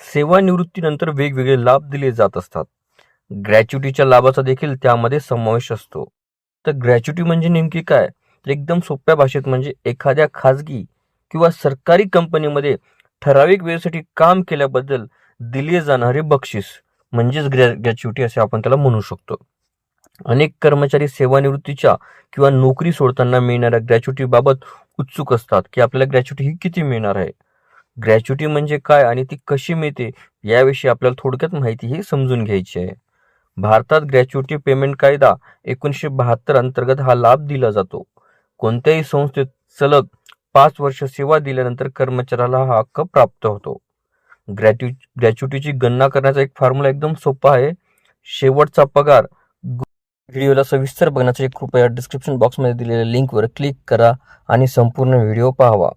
सेवानिवृत्तीनंतर वेगवेगळे लाभ दिले जात असतात. ग्रॅच्युटीच्या लाभाचा देखील त्यामध्ये समावेश असतो. तर ग्रॅच्युटी म्हणजे नेमकी काय? तर एकदम सोप्या भाषेत म्हणजे एखाद्या खाजगी किंवा सरकारी कंपनीमध्ये ठराविक वेळेसाठी काम केल्याबद्दल दिले जाणारे बक्षीस म्हणजेच ग्रॅ ग्रॅच्युटी असे आपण त्याला म्हणू शकतो. अनेक कर्मचारी सेवानिवृत्तीच्या किंवा नोकरी सोडताना मिळणाऱ्या ग्रॅच्युटीबाबत उत्सुक असतात की आपल्याला ग्रॅच्युटी ही किती मिळणार आहे? ग्रॅच्युटी म्हणजे काय आणि ती कशी मिळते याविषयी आपल्याला थोडक्यात माहिती ही समजून घ्यायची आहे. भारतात ग्रॅच्युटी पेमेंट कायदा एकोणीसशे बहात्तर अंतर्गत हा लाभ दिला जातो. कोणत्याही संस्थेत सलग पाच वर्ष सेवा दिल्यानंतर कर्मचाऱ्याला हा हक्क प्राप्त होतो. ग्रॅच्यु ग्रॅच्युटीची गणना करण्याचा एक फॉर्म्युला एकदम सोपा आहे. शेवटचा पगार व्हिडिओला सविस्तर बघण्यासाठी कृपया डिस्क्रिप्शन बॉक्समध्ये दिलेल्या लिंकवर क्लिक करा आणि संपूर्ण व्हिडिओ पाहावा.